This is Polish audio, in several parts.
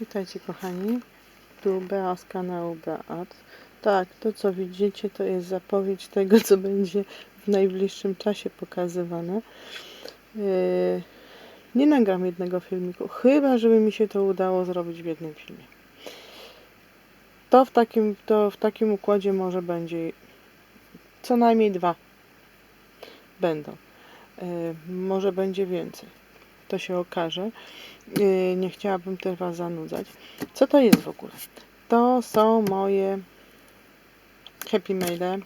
Witajcie kochani, tu Bea z kanału Beat. Tak, to co widzicie to jest zapowiedź tego, co będzie w najbliższym czasie pokazywane. Yy, nie nagram jednego filmiku, chyba żeby mi się to udało zrobić w jednym filmie. To w takim, to w takim układzie może będzie co najmniej dwa będą. Yy, może będzie więcej. To się okaże. Yy, nie chciałabym też Was zanudzać. Co to jest w ogóle? To są moje happy maile.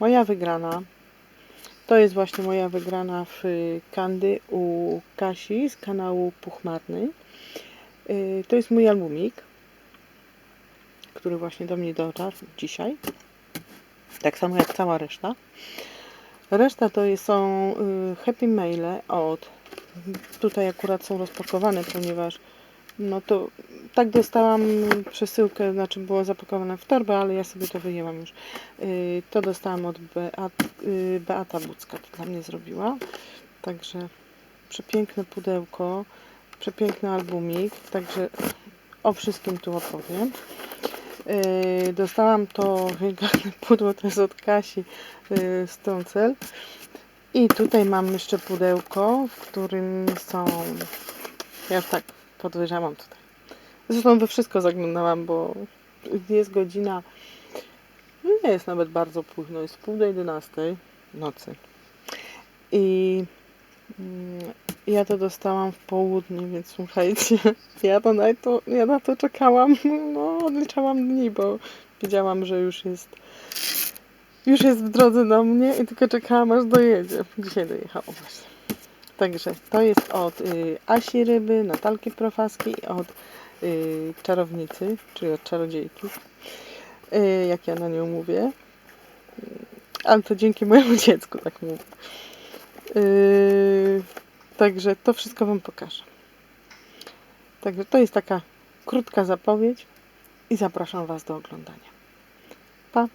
Moja wygrana. To jest właśnie moja wygrana w Kandy u Kasi z kanału Puchmarny. Yy, To jest mój albumik, który właśnie do mnie dotarł dzisiaj. Tak samo jak cała reszta. Reszta to są y, happy maile od. Tutaj akurat są rozpakowane, ponieważ no to tak dostałam przesyłkę, znaczy było zapakowane w torbę, ale ja sobie to wyjęłam już. Y, To dostałam od Beat, y, Beata Bucka, to dla mnie zrobiła. Także przepiękne pudełko, przepiękny albumik, także o wszystkim tu opowiem. Yy, dostałam to wielgachne pudło, to jest od Kasi Stoncel. I tutaj mam jeszcze pudełko, w którym są. Ja już tak podwyższałam tutaj. Zresztą we wszystko zaglądałam, bo jest godzina. no Nie jest nawet bardzo późno, jest pół do 11 nocy. I mm, ja to dostałam w południe, więc słuchajcie, ja, to na to, ja na to czekałam, no odliczałam dni, bo wiedziałam, że już jest już jest w drodze do mnie i tylko czekałam aż dojedzie. Dzisiaj dojechało właśnie. Także to jest od y, Asi Ryby, Natalki Profaskiej, od y, czarownicy, czyli od czarodziejki, y, jak ja na nią mówię. Y, Ale to dzięki mojemu dziecku, tak mówię. Y, Także to wszystko Wam pokażę. Także to jest taka krótka zapowiedź i zapraszam Was do oglądania. Pa!